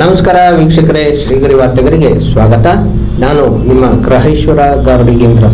ನಮಸ್ಕಾರ ವೀಕ್ಷಕರೇ, ಶ್ರೀಗರಿ ವಾರ್ತೆಗರಿಗೆ ಸ್ವಾಗತ. ನಾನು ನಿಮ್ಮ ಗ್ರಹೇಶ್ವರ ಗಾರ್ಡಿಗೇಂದ್ರ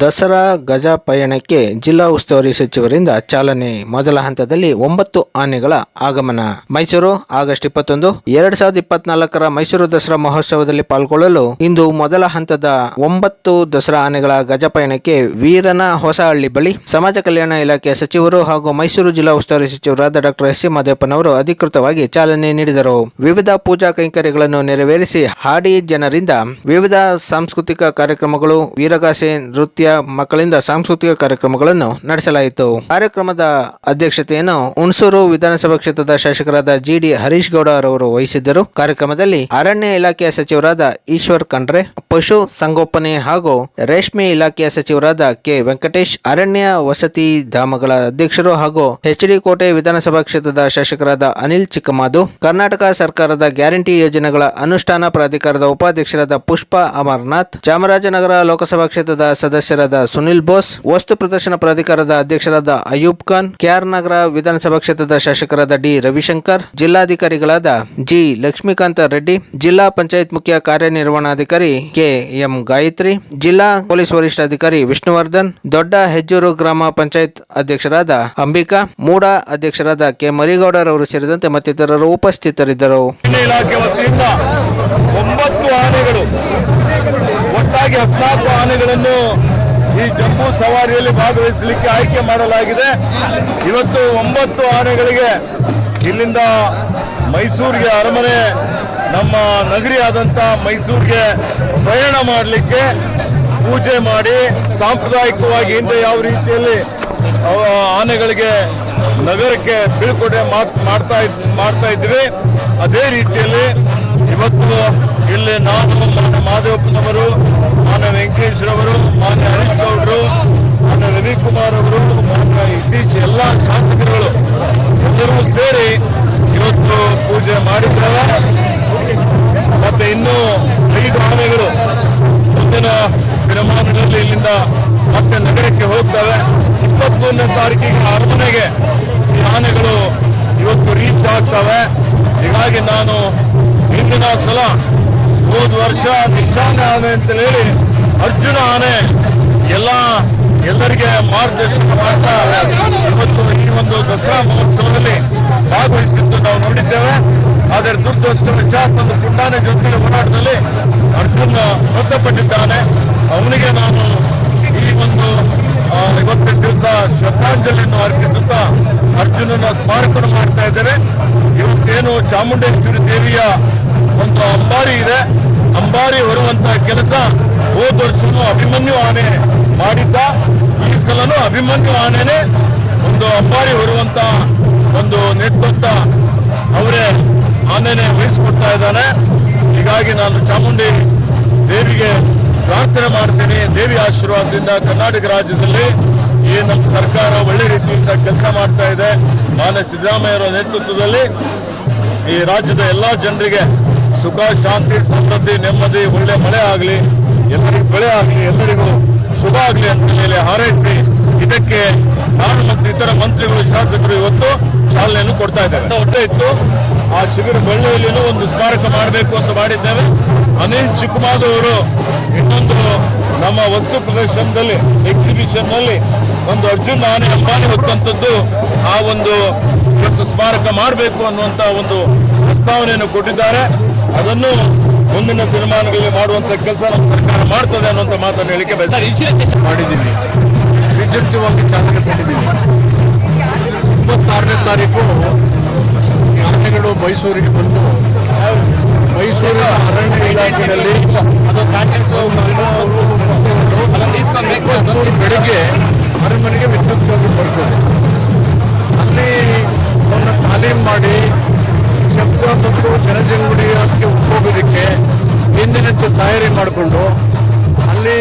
ದಸರಾ ಗಜ ಪಯಣಕ್ಕೆ ಜಿಲ್ಲಾ ಉಸ್ತುವಾರಿ ಸಚಿವರಿಂದ ಚಾಲನೆ. ಮೊದಲ ಹಂತದಲ್ಲಿ ಒಂಬತ್ತು ಆನೆಗಳ ಆಗಮನ. ಮೈಸೂರು, ಆಗಸ್ಟ್ ಇಪ್ಪತ್ತೊಂದು, ಎರಡ್ ಸಾವಿರದ ಇಪ್ಪತ್ನಾಲ್ಕರ ಮೈಸೂರು ದಸರಾ ಮಹೋತ್ಸವದಲ್ಲಿ ಪಾಲ್ಗೊಳ್ಳಲು ಇಂದು ಮೊದಲ ಹಂತದ ಒಂಬತ್ತು ದಸರಾ ಆನೆಗಳ ಗಜ ಪಯಣಕ್ಕೆ ವೀರನ ಹೊಸಹಳ್ಳಿ ಬಳಿ ಸಮಾಜ ಕಲ್ಯಾಣ ಇಲಾಖೆಯ ಸಚಿವರು ಹಾಗೂ ಮೈಸೂರು ಜಿಲ್ಲಾ ಉಸ್ತುವಾರಿ ಸಚಿವರಾದ ಡಾಕ್ಟರ್ ಎಸ್ ಸಿ ಮಾದೇಪ್ಪನವರು ಅಧಿಕೃತವಾಗಿ ಚಾಲನೆ ನೀಡಿದರು. ವಿವಿಧ ಪೂಜಾ ಕೈಂಕರ್ಯಗಳನ್ನು ನೆರವೇರಿಸಿ ಹಾಡಿ ಜನರಿಂದ ವಿವಿಧ ಸಾಂಸ್ಕೃತಿಕ ಕಾರ್ಯಕ್ರಮಗಳು, ವೀರಗಾಸೆ ನೃತ್ಯ, ಮಕ್ಕಳಿಂದ ಸಾಂಸ್ಕೃತಿಕ ಕಾರ್ಯಕ್ರಮಗಳನ್ನು ನಡೆಸಲಾಯಿತು. ಕಾರ್ಯಕ್ರಮದ ಅಧ್ಯಕ್ಷತೆಯನ್ನು ಹುಣಸೂರು ವಿಧಾನಸಭಾ ಕ್ಷೇತ್ರದ ಶಾಸಕರಾದ ಜಿಡಿ ಹರೀಶ್ ಗೌಡ ಅವರು ವಹಿಸಿದ್ದರು. ಕಾರ್ಯಕ್ರಮದಲ್ಲಿ ಅರಣ್ಯ ಇಲಾಖೆಯ ಸಚಿವರಾದ ಈಶ್ವರ್ ಖಂಡ್ರೆ, ಪಶು ಸಂಗೋಪನೆ ಹಾಗೂ ರೇಷ್ಮೆ ಇಲಾಖೆಯ ಸಚಿವರಾದ ಕೆ. ವೆಂಕಟೇಶ್, ಅರಣ್ಯ ವಸತಿ ಧಾಮಗಳ ಅಧ್ಯಕ್ಷರು ಹಾಗೂ ಎಚ್ ಕೋಟೆ ವಿಧಾನಸಭಾ ಕ್ಷೇತ್ರದ ಶಾಸಕರಾದ ಅನಿಲ್ ಚಿಕ್ಕಮಾದು, ಕರ್ನಾಟಕ ಸರ್ಕಾರದ ಗ್ಯಾರಂಟಿ ಯೋಜನೆಗಳ ಅನುಷ್ಠಾನ ಪ್ರಾಧಿಕಾರದ ಉಪಾಧ್ಯಕ್ಷರಾದ ಪುಷ್ಪ ಅಮರನಾಥ್, ಚಾಮರಾಜನಗರ ಲೋಕಸಭಾ ಕ್ಷೇತ್ರದ ಸದಸ್ಯರಾದ ಸುನಿಲ್ ಬೋಸ್, ವಸ್ತು ಪ್ರದರ್ಶನ ಪ್ರಾಧಿಕಾರದ ಅಧ್ಯಕ್ಷರಾದ ಅಯೂಬ್ ಖಾನ್, ಕೆಆರ್ ನಗರ ವಿಧಾನಸಭಾ ಕ್ಷೇತ್ರದ ಶಾಸಕರಾದ ಡಿ ರವಿಶಂಕರ್, ಜಿಲ್ಲಾಧಿಕಾರಿಗಳಾದ ಜಿ ಲಕ್ಷ್ಮೀಕಾಂತ ರೆಡ್ಡಿ, ಜಿಲ್ಲಾ ಪಂಚಾಯತ್ ಮುಖ್ಯ ಕಾರ್ಯನಿರ್ವಹಣಾಧಿಕಾರಿ ಕೆ ಎಂ ಗಾಯತ್ರಿ, ಜಿಲ್ಲಾ ಪೊಲೀಸ್ ವರಿಷ್ಠಾಧಿಕಾರಿ ವಿಷ್ಣುವರ್ಧನ್, ದೊಡ್ಡ ಹೆಜ್ಜೂರು ಗ್ರಾಮ ಪಂಚಾಯತ್ ಅಧ್ಯಕ್ಷರಾದ ಅಂಬಿಕಾ, ಮೂಡಾ ಅಧ್ಯಕ್ಷರಾದ ಕೆ ಮರಿಗೌಡರವರು ಸೇರಿದಂತೆ ಮತ್ತಿತರರು ಉಪಸ್ಥಿತರಿದ್ದರು. ಇಲಾಖೆ ವತಿಯಿಂದ ಒಂಬತ್ತು ಆನೆಗಳು, ಒಟ್ಟಾಗಿ ಹದಿನಾಲ್ಕು ಆನೆಗಳನ್ನು ಈ ಜಂಬೂ ಸವಾರಿಯಲ್ಲಿ ಭಾಗವಹಿಸಲಿಕ್ಕೆ ಆಯ್ಕೆ ಮಾಡಲಾಗಿದೆ. ಇವತ್ತು ಒಂಬತ್ತು ಆನೆಗಳಿಗೆ ಇಲ್ಲಿಂದ ಮೈಸೂರಿಗೆ ಅರಮನೆ, ನಮ್ಮ ನಗರಿಯಾದಂಥ ಮೈಸೂರಿಗೆ ಪ್ರಯಾಣ ಮಾಡಲಿಕ್ಕೆ ಪೂಜೆ ಮಾಡಿ ಸಾಂಪ್ರದಾಯಿಕವಾಗಿ ಹಿಂದೆ ಯಾವ ರೀತಿಯಲ್ಲಿ ಆನೆಗಳಿಗೆ ನಗರಕ್ಕೆ ಬೀಳ್ಕೊಡೆ ಮಾತ್- ಮಾಡ್ತಾ ಮಾಡ್ತಾ ಇದ್ವಿ. ಅದೇ ರೀತಿಯಲ್ಲಿ ಇವತ್ತು ಇಲ್ಲಿ ನಾನು ಮಾನ್ಯ ಮಾದೇವಪ್ಪನವರು, ಮಾನ್ಯ ವೆಂಕಟೇಶ್ವರವರು, ಮಾನ್ಯ ಹರೀಶ್ ಗೌಡರು, ಮಾನ್ಯ ರವಿಕುಮಾರ್ ಅವರು, ಮಾನ್ಯ ಇತ್ತೀಚೆ ಎಲ್ಲ ಶಾಸಕರುಗಳು ಎಲ್ಲರೂ ಸೇರಿ ಇವತ್ತು ಪೂಜೆ ಮಾಡಿದ್ದಾರೆ ಮತ್ತೆ ಇನ್ನೂ ಐದು ಆನೆಗಳು ಮುಂದಿನ ದಿನಮಾನಗಳಲ್ಲಿ ಇಲ್ಲಿಂದ ಮತ್ತೆ ನಗರಕ್ಕೆ ಹೋಗ್ತವೆ. ಇಪ್ಪತ್ಮೂರನೇ ತಾರೀಕಿಗೆ ಅರಮನೆಗೆ ಈ ಆನೆಗಳು ಇವತ್ತು ರೀಚ್ ಆಗ್ತವೆ. ಹೀಗಾಗಿ ನಾನು ಹಿಂದಿನ ಸಲ ಹೋದ ವರ್ಷ ನಿಶಾನೆ ಆನೆ ಅಂತ ಹೇಳಿ ಅರ್ಜುನ ಆನೆ ಎಲ್ಲ ಎಲ್ಲರಿಗೆ ಮಾರ್ಗದರ್ಶನ ಮಾಡ್ತಾ ಇವತ್ತು ಈ ಒಂದು ದಸರಾ ಮಹೋತ್ಸವದಲ್ಲಿ ಭಾಗವಹಿಸಿದ್ದು ನಾವು ನೋಡಿದ್ದೇವೆ. ಆದರೆ ದುರ್ದೃಷ್ಟವಶ ತನ್ನ ಪುಂಡಾನೆ ಜೊತೆ ಹೋರಾಟದಲ್ಲಿ ಅರ್ಜುನ್ ಮೃತಪಟ್ಟಿದ್ದಾನೆ ಅವನಿಗೆ ನಾನು ಈ ಒಂದು ಆ, ಇವತ್ತಿನ ದಿವಸ ಶ್ರದ್ಧಾಂಜಲಿಯನ್ನು ಅರ್ಪಿಸುತ್ತಾ ಅರ್ಜುನನ ಸ್ಮಾರಕನ ಮಾಡ್ತಾ ಇದ್ದಾರೆ ಇವತ್ತೇನು ಚಾಮುಂಡೇಶ್ವರಿ ದೇವಿಯ ಒಂದು ಅಂಬಾರಿ ಇದೆ. ಅಂಬಾರಿ ಹೊರುವಂತ ಕೆಲಸ ಹೋದ ವರ್ಷನೂ ಅಭಿಮನ್ಯು ಆನೆ ಮಾಡಿದ್ದ. ಈ ಸಲನೂ ಅಭಿಮನ್ಯು ಆನೆನೆ ಒಂದು ಅಂಬಾರಿ ಹೊರುವಂತ ಒಂದು ನೇತೃತ್ವ ಅವರೇ ಆನೆನೆ ವಹಿಸಿಕೊಡ್ತಾ ಇದ್ದಾನೆ. ಹೀಗಾಗಿ ನಾನು ಚಾಮುಂಡಿ ದೇವಿಗೆ ಪ್ರಾರ್ಥನೆ ಮಾಡ್ತೀನಿ. ದೇವಿ ಆಶೀರ್ವಾದದಿಂದ ಕರ್ನಾಟಕ ರಾಜ್ಯದಲ್ಲಿ ಈ ನಮ್ಮ ಸರ್ಕಾರ ಒಳ್ಳೆ ರೀತಿಯಿಂದ ಕೆಲಸ ಮಾಡ್ತಾ ಇದೆ. ಮಾನ್ಯ ಸಿದ್ದರಾಮಯ್ಯವರ ನೇತೃತ್ವದಲ್ಲಿ ಈ ರಾಜ್ಯದ ಎಲ್ಲಾ ಜನರಿಗೆ ಸುಖ, ಶಾಂತಿ, ಸಮೃದ್ಧಿ, ನೆಮ್ಮದಿ, ಒಳ್ಳೆ ಮಳೆ ಆಗಲಿ, ಎಲ್ಲರಿಗೂ ಬೆಳೆ ಆಗಲಿ, ಎಲ್ಲರಿಗೂ ಶುಭ ಆಗಲಿ ಅಂತ ಮೇಲೆ ಹಾರೈಸಿ ಇದಕ್ಕೆ ನಾನು ಮತ್ತು ಇತರ ಮಂತ್ರಿಗಳು, ಶಾಸಕರು ಇವತ್ತು ಚಾಲನೆಯನ್ನು ಕೊಡ್ತಾ ಇದ್ದಾರೆ ಹೊಟ್ಟೆ ಇತ್ತು. ಆ ಶಿಬಿರ ಬಳ್ಳಿಯಲ್ಲಿನೂ ಒಂದು ಸ್ಮಾರಕ ಮಾಡಬೇಕು ಅಂತ ಮಾಡಿದ್ದೇವೆ. ಅನಿಲ್ ಚಿಕ್ಕಮಾದವರು ಅವರು ಇನ್ನೊಂದು ನಮ್ಮ ವಸ್ತು ಪ್ರದರ್ಶನದಲ್ಲಿ ಎಕ್ಸಿಬಿಷನ್ನಲ್ಲಿ ಒಂದು ಅರ್ಜುನ್ ಆನೆ ಅಂಬಾನಿ ಹೊತ್ತಂತದ್ದು ಆ ಒಂದು ಇವತ್ತು ಸ್ಮಾರಕ ಮಾಡಬೇಕು ಅನ್ನುವಂತ ಒಂದು ಪ್ರಸ್ತಾವನೆಯನ್ನು ಕೊಟ್ಟಿದ್ದಾರೆ. ಅದನ್ನು ಮುಂದಿನ ದಿನಮಾನಗಳಲ್ಲಿ ಮಾಡುವಂತ ಕೆಲಸ ನಮ್ಮ ಸರ್ಕಾರ ಮಾಡ್ತದೆ ಅನ್ನುವಂತ ಮಾತನ್ನು ಹೇಳಿಕೆ ಬಯಸಿ ಮಾಡಿದ್ದೀನಿ. ವಿದ್ಯುಕ್ತವಾಗಿ ಚಾಲನೆ ಕೊಟ್ಟಿದ್ದೀನಿ. ಇಪ್ಪತ್ತಾರನೇ ತಾರೀಕು ಆನೆಗಳು ಮೈಸೂರಿಗೆ ಬಂದು ಮೈಸೂರಿನ ಅರಣ್ಯ ಇಲಾಖೆಯಲ್ಲಿ ಬೆಳಿಗ್ಗೆ ಅರಮನೆಗೆ ವಿದ್ಯುತ್ವಾಗಿ ಬರ್ತದೆ. ಅಲ್ಲಿ ಅವನ್ನ ತಾಲೀಮ್ ಮಾಡಿ ಶಬ್ದ ಮತ್ತು ಜನಜಂಗುಳಿಗೆ ಹೋಗೋದಕ್ಕೆ ಹಿಂದಿನಂತೆ ತಯಾರಿ ಮಾಡಿಕೊಂಡು ಅಲ್ಲಿ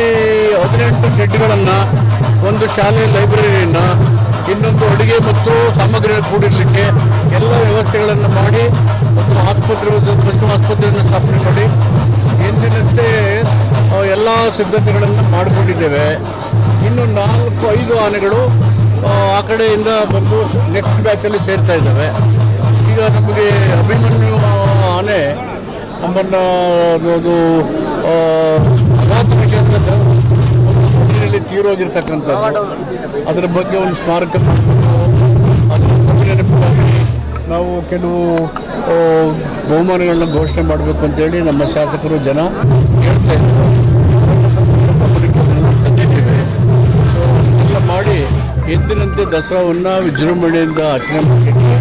ಹದಿನೆಂಟು ಶೆಡ್ಗಳನ್ನು ಒಂದು ಶಾಲೆ ಲೈಬ್ರರಿಯನ್ನು ಇನ್ನೊಂದು ಅಡುಗೆ ಮತ್ತು ಸಾಮಗ್ರಿಗಳು ಕೂಡಿರಲಿಕ್ಕೆ ಎಲ್ಲ ವ್ಯವಸ್ಥೆಗಳನ್ನು ಮಾಡಿ ಒಂದು ಆಸ್ಪತ್ರೆ ಒಂದು ಪಶು ಆಸ್ಪತ್ರೆಯನ್ನು ಸ್ಥಾಪನೆ ಮಾಡಿ ಎಂದಿನಂತೆ ಎಲ್ಲ ಸಿದ್ಧತೆಗಳನ್ನು ಮಾಡಿಕೊಂಡಿದ್ದೇವೆ. ಇನ್ನು ನಾಲ್ಕು ಐದು ಆನೆಗಳು ಆ, ಕಡೆಯಿಂದ ಬಂದು ನೆಕ್ಸ್ಟ್ ಬ್ಯಾಚಲ್ಲಿ ಸೇರ್ತಾ ಇದ್ದಾವೆ. ಈಗ ನಮಗೆ ಅಭಿಮನ್ಯು ಆನೆ ನಮ್ಮನ್ನು ಒಂದು ಗುಂಡಿನಲ್ಲಿ ತೀರೋಗಿರ್ತಕ್ಕಂಥದ್ದು. ಅದರ ಬಗ್ಗೆ ಒಂದು ಸ್ಮಾರಕ ನಾವು ಕೆಲವು ಬಹುಮಾನಗಳನ್ನ ಘೋಷಣೆ ಮಾಡಬೇಕು ಅಂತೇಳಿ ನಮ್ಮ ಶಾಸಕರು ಜನ ಮಾಡಿ ಎಂದಿನಂತೆ ದಸರಾವನ್ನು ವಿಜೃಂಭಣೆಯಿಂದ ಆಚರಣೆ ಮಾಡಲಿಕ್ಕೆ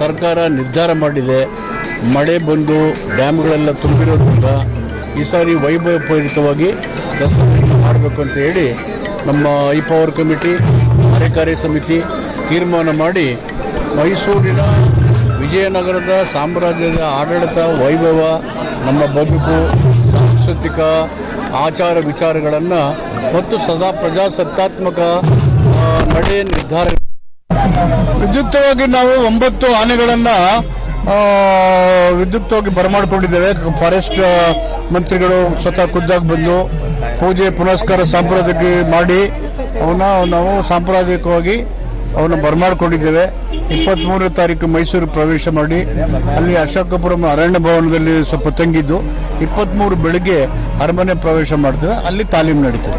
ಸರ್ಕಾರ ನಿರ್ಧಾರ ಮಾಡಿದೆ. ಮಳೆ ಬಂದು ಡ್ಯಾಮ್ಗಳೆಲ್ಲ ತುಂಬಿರೋದ್ರಿಂದ ಈ ಸಾರಿ ವೈಭವಪೂರಿತವಾಗಿ ದಸರಾ ಮಾಡಬೇಕು ಅಂತ ಹೇಳಿ ನಮ್ಮ ಐ ಪವರ್ ಕಮಿಟಿ, ಕಾರ್ಯಕಾರಿ ಸಮಿತಿ ತೀರ್ಮಾನ ಮಾಡಿ ಮೈಸೂರಿನ ವಿಜಯನಗರದ ಸಾಮ್ರಾಜ್ಯದ ಆಡಳಿತ, ವೈಭವ, ನಮ್ಮ ಬದುಕು, ಸಾಂಸ್ಕೃತಿಕ ಆಚಾರ ವಿಚಾರಗಳನ್ನು ಮತ್ತು ಸದಾ ಪ್ರಜಾಸತ್ತಾತ್ಮಕ ನಡೆ ನಿರ್ಧಾರ ವಿದ್ಯುಕ್ತವಾಗಿ ನಾವು ಒಂಬತ್ತು ಆನೆಗಳನ್ನು ವಿದ್ಯುಕ್ತವಾಗಿ ಬರಮಾಡಿಕೊಂಡಿದ್ದೇವೆ. ಫಾರೆಸ್ಟ್ ಮಂತ್ರಿಗಳು ಸ್ವತಃ ಖುದ್ದಾಗಿ ಬಂದು ಪೂಜೆ ಪುನಸ್ಕಾರ ಸಾಂಪ್ರದಾಯಿಕ ಮಾಡಿ ಅವನ್ನ ನಾವು ಸಾಂಪ್ರದಾಯಿಕವಾಗಿ ಅವನ್ನ ಬರಮಾಡಿಕೊಂಡಿದ್ದೇವೆ. ಇಪ್ಪತ್ತ್ಮೂರನೇ ತಾರೀಕು ಮೈಸೂರು ಪ್ರವೇಶ ಮಾಡಿ, ಅಲ್ಲಿ ಅಶೋಕಪುರಂ ಅರಣ್ಯ ಭವನದಲ್ಲಿ ಸ್ವಲ್ಪ ತಂಗಿದ್ದು ಇಪ್ಪತ್ತ್ಮೂರು ಬೆಳಿಗ್ಗೆ ಅರಮನೆ ಪ್ರವೇಶ ಮಾಡ್ತೇವೆ, ಅಲ್ಲಿ ತಾಲೀಮು ನಡೀತದೆ.